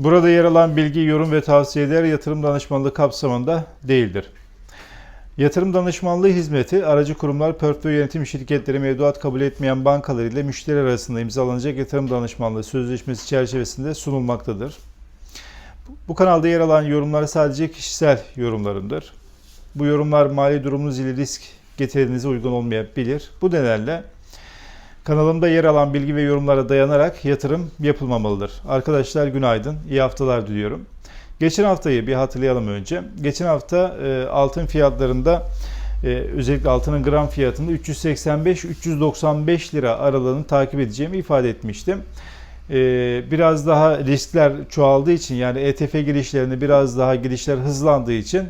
Burada yer alan bilgi, yorum ve tavsiyeler yatırım danışmanlığı kapsamında değildir. Yatırım danışmanlığı hizmeti aracı kurumlar, portföy yönetim şirketleri mevduat kabul etmeyen bankalar ile müşteri arasında imzalanacak yatırım danışmanlığı sözleşmesi çerçevesinde sunulmaktadır. Bu kanalda yer alan yorumlar sadece kişisel yorumlarımdır. Bu yorumlar mali durumunuz ile risk getirinize uygun olmayabilir. Bu nedenle kanalımda yer alan bilgi ve yorumlara dayanarak yatırım yapılmamalıdır. Arkadaşlar günaydın, iyi haftalar diliyorum. Geçen haftayı bir hatırlayalım önce. Geçen hafta e, altın fiyatlarında e, özellikle altının gram fiyatında 385-395 lira aralığını takip edeceğimi ifade etmiştim. E, biraz daha riskler çoğaldığı için yani ETF girişlerinde biraz daha girişler hızlandığı için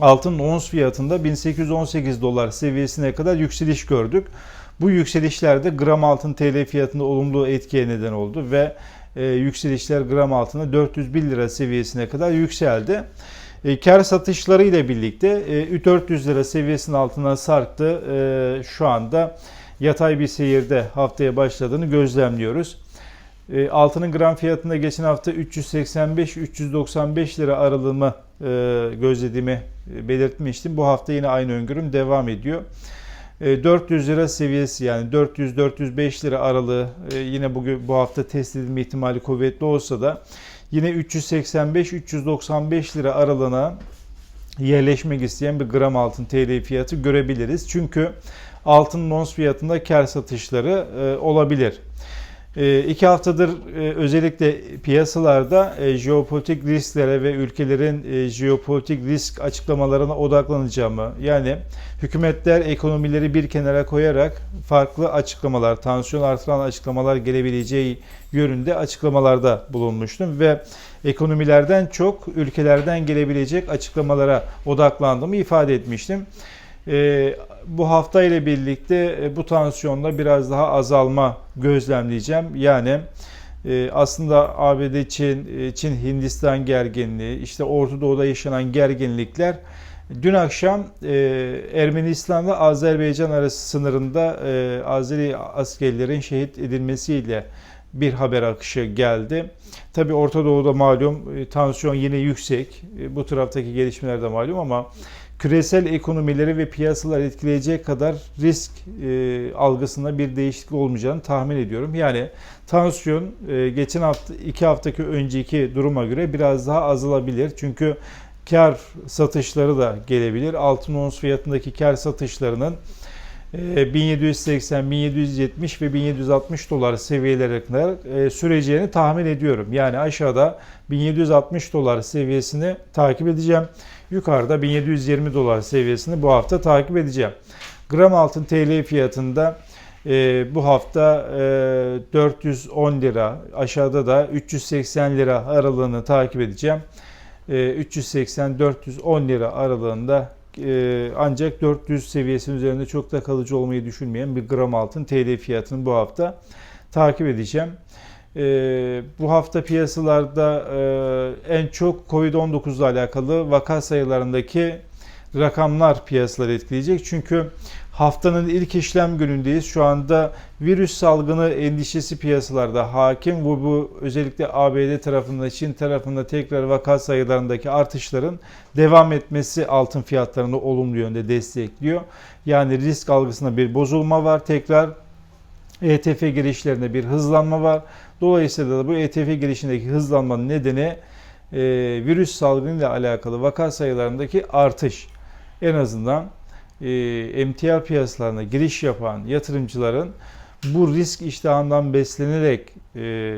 altın ons fiyatında 1818 dolar seviyesine kadar yükseliş gördük. Bu yükselişlerde gram altın TL fiyatında olumlu etkiye neden oldu ve e, yükselişler gram altında 401 lira seviyesine kadar yükseldi. E, kar satışları ile birlikte e, 400 lira seviyesinin altına sarktı. E, şu anda yatay bir seyirde haftaya başladığını gözlemliyoruz. E, altının gram fiyatında geçen hafta 385-395 lira aralığımı e, gözlediğimi e, belirtmiştim. Bu hafta yine aynı öngörüm devam ediyor. 400 lira seviyesi yani 400-405 lira aralığı e, yine bugün bu hafta test edilme ihtimali kuvvetli olsa da yine 385-395 lira aralığına yerleşmek isteyen bir gram altın TL fiyatı görebiliriz. Çünkü altın ons fiyatında kar satışları e, olabilir. E, iki haftadır özellikle piyasalarda jeopolitik risklere ve ülkelerin jeopolitik risk açıklamalarına odaklanacağımı yani hükümetler ekonomileri bir kenara koyarak farklı açıklamalar, tansiyon artıran açıklamalar gelebileceği yönünde açıklamalarda bulunmuştum ve ekonomilerden çok ülkelerden gelebilecek açıklamalara odaklandığımı ifade etmiştim. E, bu hafta ile birlikte e, bu tansiyonda biraz daha azalma gözlemleyeceğim. Yani e, aslında ABD, Çin, e, Çin, Hindistan gerginliği, işte Orta Doğu'da yaşanan gerginlikler Dün akşam e, Ermenistan'la Azerbaycan arası sınırında e, Azeri askerlerin şehit edilmesiyle bir haber akışı geldi. Tabi Orta Doğu'da malum e, tansiyon yine yüksek. E, bu taraftaki gelişmeler de malum ama küresel ekonomileri ve piyasalar etkileyecek kadar risk e, algısında bir değişiklik olmayacağını tahmin ediyorum. Yani tansiyon e, geçen hafta iki haftaki önceki duruma göre biraz daha azalabilir. Çünkü kar satışları da gelebilir. Altın ons fiyatındaki kar satışlarının 1780, 1770 ve 1760 dolar seviyelerine e, süreceğini tahmin ediyorum. Yani aşağıda 1760 dolar seviyesini takip edeceğim. Yukarıda 1720 dolar seviyesini bu hafta takip edeceğim. Gram altın TL fiyatında e, bu hafta 410 lira aşağıda da 380 lira aralığını takip edeceğim. 380-410 e, lira aralığında e, ancak 400 seviyesinin üzerinde çok da kalıcı olmayı düşünmeyen bir gram altın TL fiyatını bu hafta takip edeceğim. E, bu hafta piyasalarda en çok Covid-19 ile alakalı vaka sayılarındaki rakamlar piyasaları etkileyecek. Çünkü haftanın ilk işlem günündeyiz. Şu anda virüs salgını endişesi piyasalarda hakim. Bu, bu özellikle ABD tarafında, Çin tarafında tekrar vaka sayılarındaki artışların devam etmesi altın fiyatlarını olumlu yönde destekliyor. Yani risk algısında bir bozulma var. Tekrar ETF girişlerinde bir hızlanma var. Dolayısıyla da bu ETF girişindeki hızlanmanın nedeni e, virüs salgınıyla alakalı vaka sayılarındaki artış. En azından e, emtia piyasalarına giriş yapan yatırımcıların bu risk iştahından beslenerek e,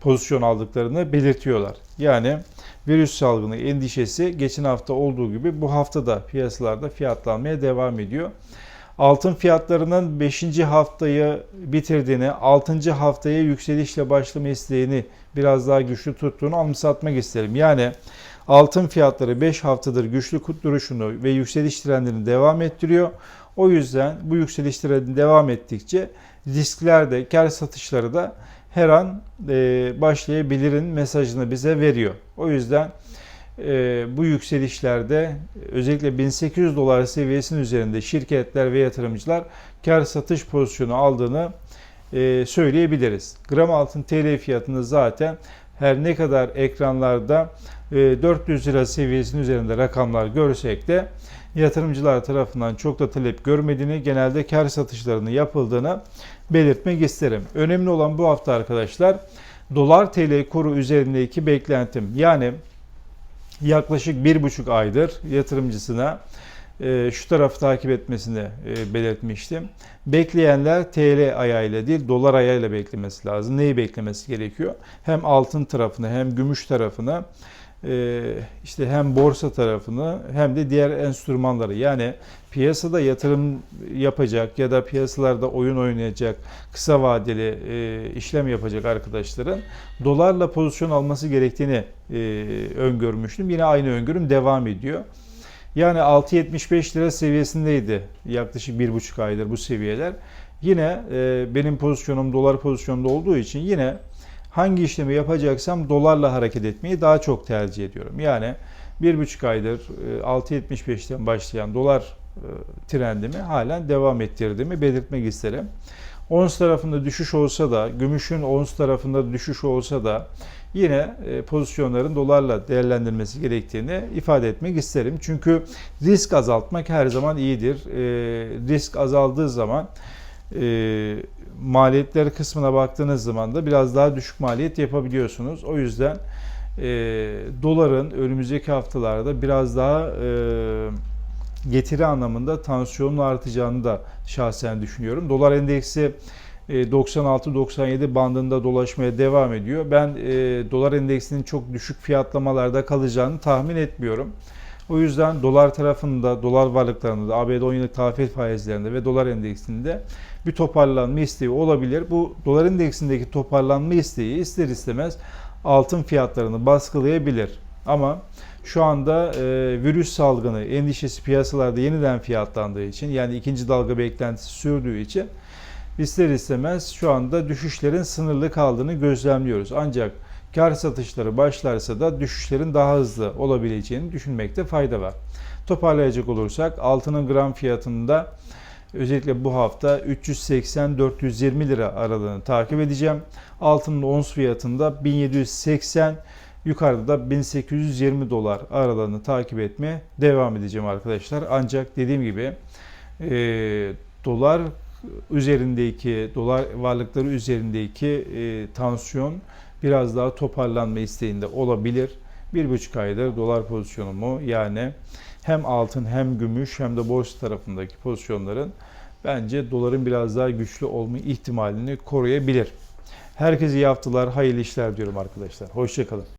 pozisyon aldıklarını belirtiyorlar. Yani virüs salgını endişesi geçen hafta olduğu gibi bu hafta da piyasalarda fiyatlanmaya devam ediyor. Altın fiyatlarının 5. haftayı bitirdiğini, 6. haftaya yükselişle başlama isteğini biraz daha güçlü tuttuğunu anımsatmak isterim. Yani altın fiyatları 5 haftadır güçlü duruşunu ve yükseliş trendini devam ettiriyor. O yüzden bu yükseliş trendi devam ettikçe riskler de kar satışları da her an e, başlayabilirin mesajını bize veriyor. O yüzden e, bu yükselişlerde özellikle 1800 dolar seviyesinin üzerinde şirketler ve yatırımcılar kar satış pozisyonu aldığını e, söyleyebiliriz. Gram altın TL fiyatını zaten her ne kadar ekranlarda e, 400 lira seviyesinin üzerinde rakamlar görsek de yatırımcılar tarafından çok da talep görmediğini, genelde kar satışlarının yapıldığını belirtmek isterim. Önemli olan bu hafta arkadaşlar dolar TL kuru üzerindeki beklentim. Yani yaklaşık bir buçuk aydır yatırımcısına e, şu tarafı takip etmesini e, belirtmiştim. Bekleyenler TL ayağıyla değil dolar ayağıyla beklemesi lazım. Neyi beklemesi gerekiyor? Hem altın tarafını hem gümüş tarafını e, işte hem borsa tarafını hem de diğer enstrümanları yani piyasada yatırım yapacak ya da piyasalarda oyun oynayacak kısa vadeli e, işlem yapacak arkadaşların dolarla pozisyon alması gerektiğini e, öngörmüştüm. Yine aynı öngörüm devam ediyor. Yani 6.75 lira seviyesindeydi yaklaşık bir buçuk aydır bu seviyeler. Yine e, benim pozisyonum dolar pozisyonda olduğu için yine hangi işlemi yapacaksam dolarla hareket etmeyi daha çok tercih ediyorum. Yani bir buçuk aydır e, 6.75'ten başlayan dolar e, trendimi halen devam ettirdiğimi belirtmek isterim. Ons tarafında düşüş olsa da, gümüşün ons tarafında düşüş olsa da yine e, pozisyonların dolarla değerlendirmesi gerektiğini ifade etmek isterim. Çünkü risk azaltmak her zaman iyidir. E, risk azaldığı zaman e, maliyetler kısmına baktığınız zaman da biraz daha düşük maliyet yapabiliyorsunuz. O yüzden doların önümüzdeki haftalarda biraz daha getiri anlamında tansiyonun artacağını da şahsen düşünüyorum. Dolar endeksi 96-97 bandında dolaşmaya devam ediyor. Ben e, dolar endeksinin çok düşük fiyatlamalarda kalacağını tahmin etmiyorum. O yüzden dolar tarafında, dolar varlıklarında, ABD 10 yıllık tahvil faizlerinde ve dolar endeksinde bir toparlanma isteği olabilir. Bu dolar endeksindeki toparlanma isteği ister istemez altın fiyatlarını baskılayabilir. Ama şu anda e, virüs salgını endişesi piyasalarda yeniden fiyatlandığı için yani ikinci dalga beklentisi sürdüğü için ister istemez şu anda düşüşlerin sınırlı kaldığını gözlemliyoruz. Ancak kar satışları başlarsa da düşüşlerin daha hızlı olabileceğini düşünmekte fayda var. Toparlayacak olursak altının gram fiyatında özellikle bu hafta 380-420 lira aralığını takip edeceğim. Altının ons fiyatında 1780 yukarıda da 1820 dolar aralığını takip etmeye devam edeceğim arkadaşlar. Ancak dediğim gibi e, dolar üzerindeki dolar varlıkları üzerindeki e, tansiyon biraz daha toparlanma isteğinde olabilir. Bir buçuk aydır dolar pozisyonumu yani hem altın hem gümüş hem de borsa tarafındaki pozisyonların bence doların biraz daha güçlü olma ihtimalini koruyabilir. Herkese iyi haftalar, hayırlı işler diyorum arkadaşlar. Hoşçakalın.